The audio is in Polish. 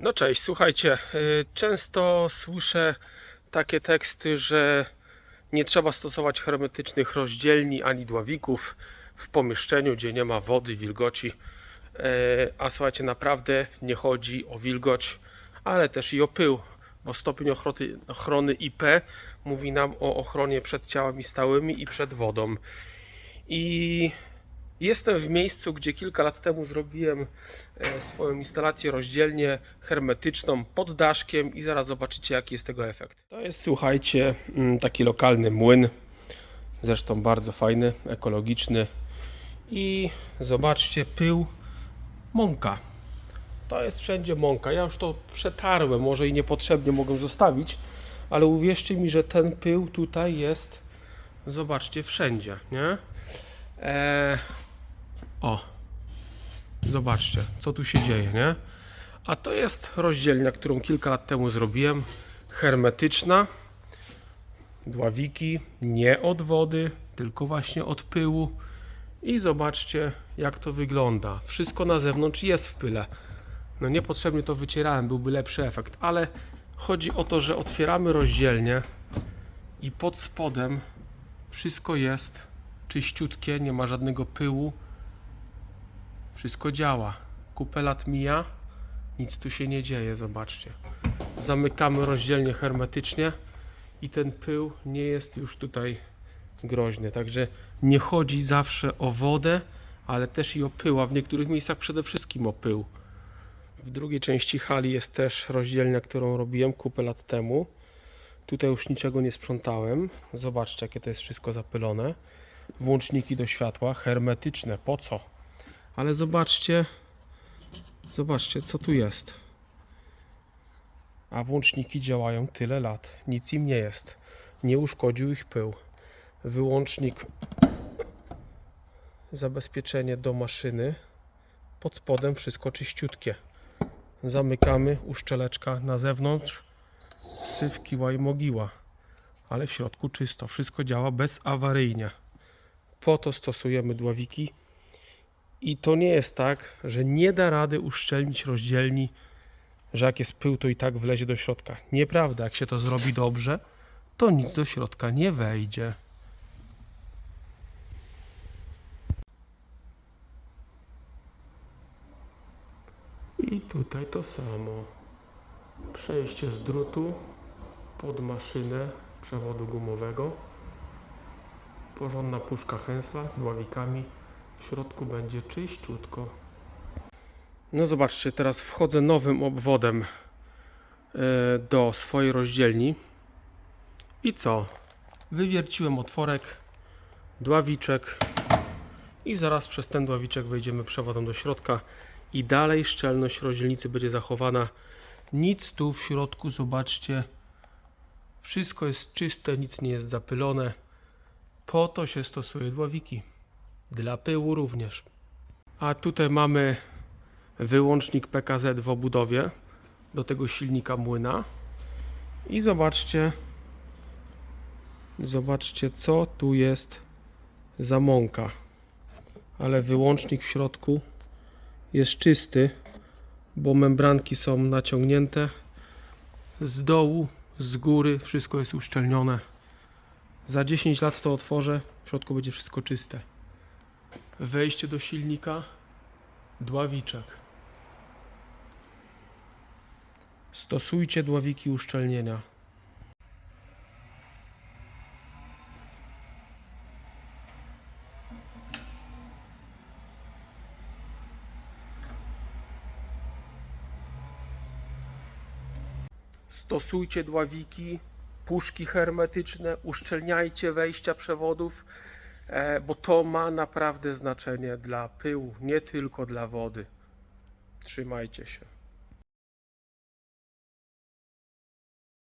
No cześć, słuchajcie, y, często słyszę takie teksty, że nie trzeba stosować hermetycznych rozdzielni ani dławików w pomieszczeniu, gdzie nie ma wody, wilgoci. E, A słuchajcie, naprawdę nie chodzi o wilgoć, ale też i o pył, bo stopień ochrony IP mówi nam o ochronie przed ciałami stałymi i przed wodą. I Jestem w miejscu, gdzie kilka lat temu zrobiłem e, swoją instalację rozdzielnie hermetyczną pod daszkiem i zaraz zobaczycie jaki jest tego efekt. To jest słuchajcie mm, taki lokalny młyn, zresztą bardzo fajny, ekologiczny i zobaczcie pył mąka. To jest wszędzie mąka. Ja już to przetarłem, może i niepotrzebnie mogę zostawić, ale uwierzcie mi, że ten pył tutaj jest, zobaczcie, wszędzie, nie? Eee, o, zobaczcie, co tu się dzieje, nie? A to jest rozdzielnia, którą kilka lat temu zrobiłem, hermetyczna. Dławiki nie od wody, tylko właśnie od pyłu. I zobaczcie, jak to wygląda. Wszystko na zewnątrz jest w pyle. No niepotrzebnie to wycierałem, byłby lepszy efekt, ale chodzi o to, że otwieramy rozdzielnię i pod spodem wszystko jest czyściutkie, nie ma żadnego pyłu. Wszystko działa. Kupę lat mija, nic tu się nie dzieje, zobaczcie. Zamykamy rozdzielnie hermetycznie i ten pył nie jest już tutaj groźny. Także nie chodzi zawsze o wodę, ale też i o pył, a w niektórych miejscach przede wszystkim o pył. W drugiej części hali jest też rozdzielnia, którą robiłem kupę lat temu. Tutaj już niczego nie sprzątałem. Zobaczcie, jakie to jest wszystko zapylone. Włączniki do światła, hermetyczne. Po co? Ale zobaczcie, zobaczcie, co tu jest. A włączniki działają tyle lat. Nic im nie jest. Nie uszkodził ich pył. Wyłącznik, zabezpieczenie do maszyny. Pod spodem wszystko czyściutkie. Zamykamy, uszczeleczka na zewnątrz. Syf, kiła i mogiła. Ale w środku czysto. Wszystko działa bezawaryjnie. Po to stosujemy dławiki. I to nie jest tak, że nie da rady uszczelnić rozdzielni, że jak jest pył, to i tak wlezie do środka. Nieprawda, jak się to zrobi dobrze, to nic do środka nie wejdzie. I tutaj to samo. Przejście z drutu pod maszynę przewodu gumowego. Porządna puszka hęsla z dławikami. W środku będzie czyściutko. No zobaczcie, teraz wchodzę nowym obwodem e, do swojej rozdzielni. I co? Wywierciłem otworek, dławiczek i zaraz przez ten dławiczek wejdziemy przewodem do środka i dalej szczelność rozdzielnicy będzie zachowana. Nic tu w środku, zobaczcie, wszystko jest czyste, nic nie jest zapylone. Po to się stosuje dławiki. Dla pyłu również. A tutaj mamy wyłącznik PKZ w obudowie do tego silnika młyna. I zobaczcie, zobaczcie co tu jest za mąka. Ale wyłącznik w środku jest czysty, bo membranki są naciągnięte z dołu, z góry, wszystko jest uszczelnione. Za 10 lat to otworzę, w środku będzie wszystko czyste. Wejście do silnika, dławiczek. Stosujcie dławiki uszczelnienia. Stosujcie dławiki, puszki hermetyczne, uszczelniajcie wejścia przewodów, bo to ma naprawdę znaczenie dla pyłu, nie tylko dla wody. Trzymajcie się.